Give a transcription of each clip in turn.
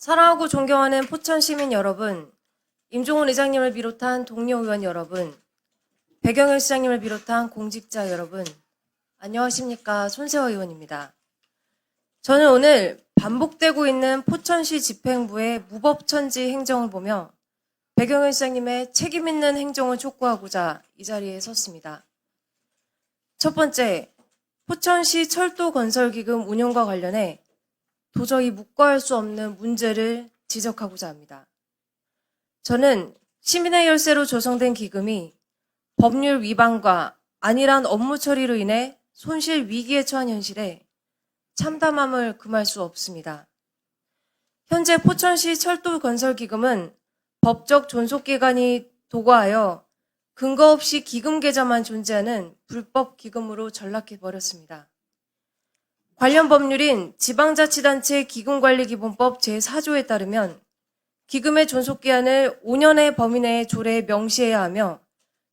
사랑하고 존경하는 포천 시민 여러분, 임종훈 의장님을 비롯한 동료 의원 여러분, 배경일 시장님을 비롯한 공직자 여러분, 안녕하십니까. 손세호 의원입니다. 저는 오늘 반복되고 있는 포천시 집행부의 무법천지 행정을 보며 배경일 시장님의 책임 있는 행정을 촉구하고자 이 자리에 섰습니다. 첫 번째, 포천시 철도 건설 기금 운영과 관련해 도저히 묵과할 수 없는 문제를 지적하고자 합니다. 저는 시민의 열쇠로 조성된 기금이 법률 위반과 안일한 업무 처리로 인해 손실 위기에 처한 현실에 참담함을 금할 수 없습니다. 현재 포천시 철도 건설 기금은 법적 존속 기관이 도과하여 근거 없이 기금 계좌만 존재하는 불법 기금으로 전락해 버렸습니다. 관련 법률인 지방자치단체 기금관리기본법 제4조에 따르면 기금의 존속기한을 5년의 범위 내에 조례에 명시해야 하며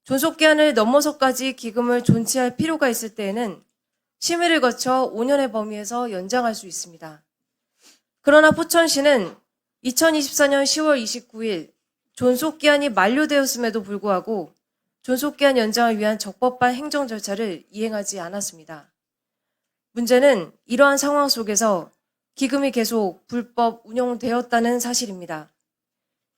존속기한을 넘어서까지 기금을 존치할 필요가 있을 때에는 심의를 거쳐 5년의 범위에서 연장할 수 있습니다. 그러나 포천시는 2024년 10월 29일 존속기한이 만료되었음에도 불구하고 존속기한 연장을 위한 적법한 행정 절차를 이행하지 않았습니다. 문제는 이러한 상황 속에서 기금이 계속 불법 운영되었다는 사실입니다.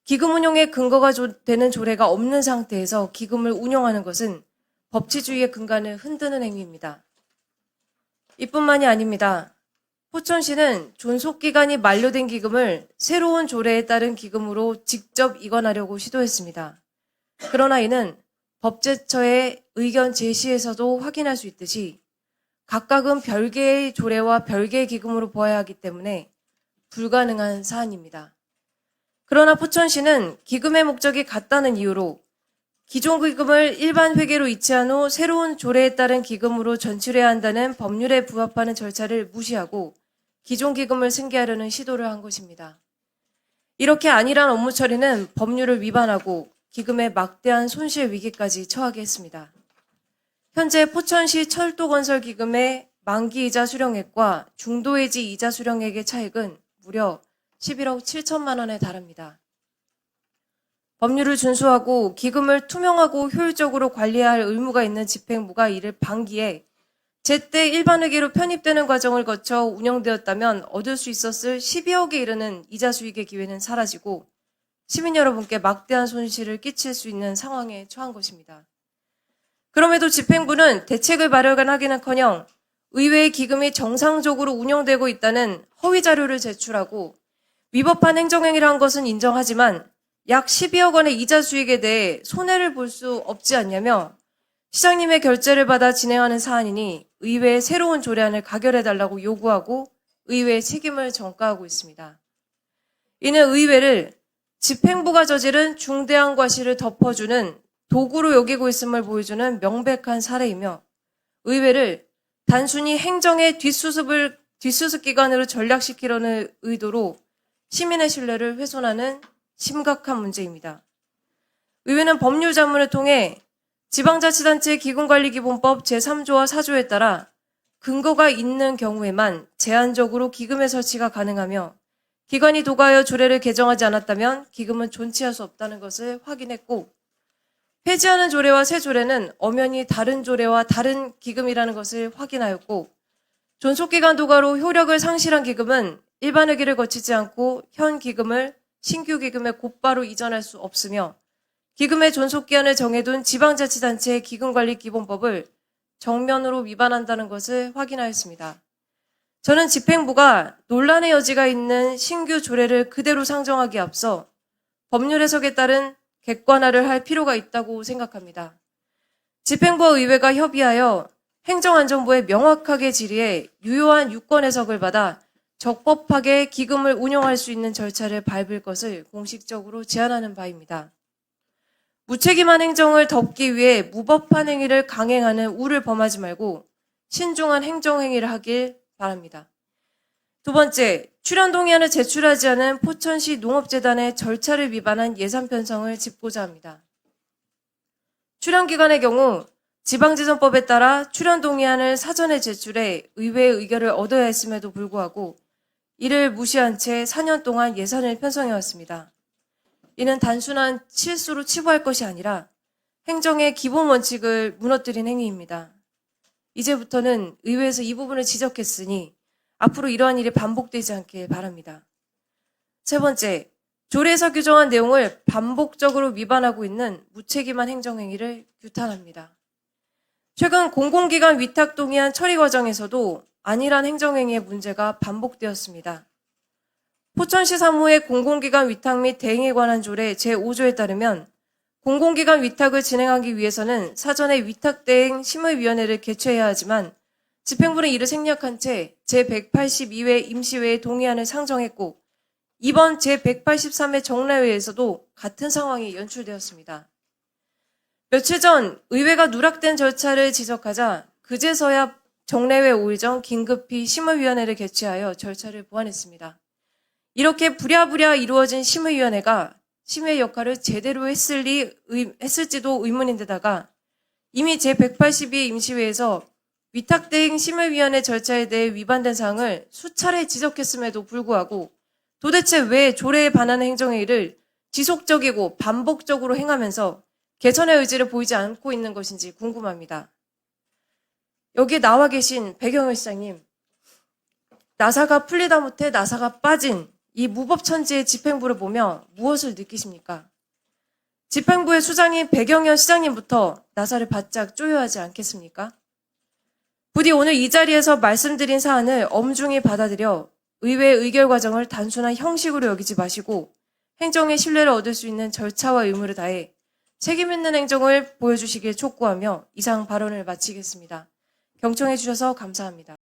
기금 운용의 근거가 조- 되는 조례가 없는 상태에서 기금을 운영하는 것은 법치주의의 근간을 흔드는 행위입니다. 이뿐만이 아닙니다. 포천시는 존속기간이 만료된 기금을 새로운 조례에 따른 기금으로 직접 이관하려고 시도했습니다. 그러나 이는 법제처의 의견 제시에서도 확인할 수 있듯이 각각은 별개의 조례와 별개의 기금으로 보아야 하기 때문에 불가능한 사안입니다. 그러나 포천시는 기금의 목적이 같다는 이유로 기존 기금을 일반 회계로 이체한 후 새로운 조례에 따른 기금으로 전출해야 한다는 법률에 부합하는 절차를 무시하고 기존 기금을 승계하려는 시도를 한 것입니다. 이렇게 안일한 업무 처리는 법률을 위반하고 기금의 막대한 손실 위기까지 처하게 했습니다. 현재 포천시 철도건설 기금의 만기 이자 수령액과 중도해지 이자 수령액의 차액은 무려 11억 7천만 원에 달합니다. 법률을 준수하고 기금을 투명하고 효율적으로 관리해야 할 의무가 있는 집행부가 이를 방기해 제때 일반 회계로 편입되는 과정을 거쳐 운영되었다면 얻을 수 있었을 12억에 이르는 이자 수익의 기회는 사라지고 시민 여러분께 막대한 손실을 끼칠 수 있는 상황에 처한 것입니다. 그럼에도 집행부는 대책을 마련하기는커녕 의회의 기금이 정상적으로 운영되고 있다는 허위 자료를 제출하고 위법한 행정행위를 한 것은 인정하지만 약 12억 원의 이자 수익에 대해 손해를 볼 수 없지 않냐며 시장님의 결재를 받아 진행하는 사안이니 의회의 새로운 조례안을 가결해달라고 요구하고 의회의 책임을 전가하고 있습니다. 이는 의회를 집행부가 저지른 중대한 과실을 덮어주는 도구로 여기고 있음을 보여주는 명백한 사례이며 의회를 단순히 행정의 뒷수습을 뒷수습 기관으로 전락시키려는 의도로 시민의 신뢰를 훼손하는 심각한 문제입니다. 의회는 법률 자문을 통해 지방자치단체 기금관리기본법 제3조와 4조에 따라 근거가 있는 경우에만 제한적으로 기금의 설치가 가능하며 기관이 도과하여 조례를 개정하지 않았다면 기금은 존치할 수 없다는 것을 확인했고 폐지하는 조례와 새 조례는 엄연히 다른 조례와 다른 기금이라는 것을 확인하였고 존속기간 도과로 효력을 상실한 기금은 일반 회계를 거치지 않고 현 기금을 신규 기금에 곧바로 이전할 수 없으며 기금의 존속기한을 정해둔 지방자치단체의 기금관리기본법을 정면으로 위반한다는 것을 확인하였습니다. 저는 집행부가 논란의 여지가 있는 신규 조례를 그대로 상정하기에 앞서 법률 해석에 따른 객관화를 할 필요가 있다고 생각합니다. 집행부와 의회가 협의하여 행정안전부에 명확하게 질의해 유효한 유권 해석을 받아 적법하게 기금을 운영할 수 있는 절차를 밟을 것을 공식적으로 제안하는 바입니다. 무책임한 행정을 덮기 위해 무법한 행위를 강행하는 우를 범하지 말고 신중한 행정 행위를 하길 바랍니다. 두 번째, 출연 동의안을 제출하지 않은 포천시 농업재단의 절차를 위반한 예산 편성을 짚고자 합니다. 출연 기관의 경우 지방지정법에 따라 출연 동의안을 사전에 제출해 의회의 의결을 얻어야 했음에도 불구하고 이를 무시한 채 4년 동안 예산을 편성해 왔습니다. 이는 단순한 실수로 치부할 것이 아니라 행정의 기본 원칙을 무너뜨린 행위입니다. 이제부터는 의회에서 이 부분을 지적했으니 앞으로 이러한 일이 반복되지 않길 바랍니다. 세 번째, 조례에서 규정한 내용을 반복적으로 위반하고 있는 무책임한 행정행위를 규탄합니다. 최근 공공기관 위탁 동의안 처리 과정에서도 안일한 행정행위의 문제가 반복되었습니다. 포천시 사무의 공공기관 위탁 및 대행에 관한 조례 제5조에 따르면 공공기관 위탁을 진행하기 위해서는 사전에 위탁대행 심의위원회를 개최해야 하지만 집행부는 이를 생략한 채 제182회 임시회에 동의안을 상정했고 이번 제183회 정례회에서도 같은 상황이 연출되었습니다. 며칠 전 의회가 누락된 절차를 지적하자 그제서야 정례회 5일 전 긴급히 심의위원회를 개최하여 절차를 보완했습니다. 이렇게 부랴부랴 이루어진 심의위원회가 심의 역할을 제대로 했을리, 의- 했을지도 의문인데다가 이미 제182 임시회에서 위탁대행 심의위원회 절차에 대해 위반된 사항을 수차례 지적했음에도 불구하고 도대체 왜 조례에 반하는 행정행위를 지속적이고 반복적으로 행하면서 개선의 의지를 보이지 않고 있는 것인지 궁금합니다. 여기 나와 계신 배경일 시장님, 나사가 풀리다 못해 나사가 빠진 이 무법천지의 집행부를 보며 무엇을 느끼십니까? 집행부의 수장인 배경현 시장님부터 나사를 바짝 쪼여야 하지 않겠습니까? 부디 오늘 이 자리에서 말씀드린 사안을 엄중히 받아들여 의회 의결 과정을 단순한 형식으로 여기지 마시고 행정의 신뢰를 얻을 수 있는 절차와 의무를 다해 책임 있는 행정을 보여주시길 촉구하며 이상 발언을 마치겠습니다. 경청해 주셔서 감사합니다.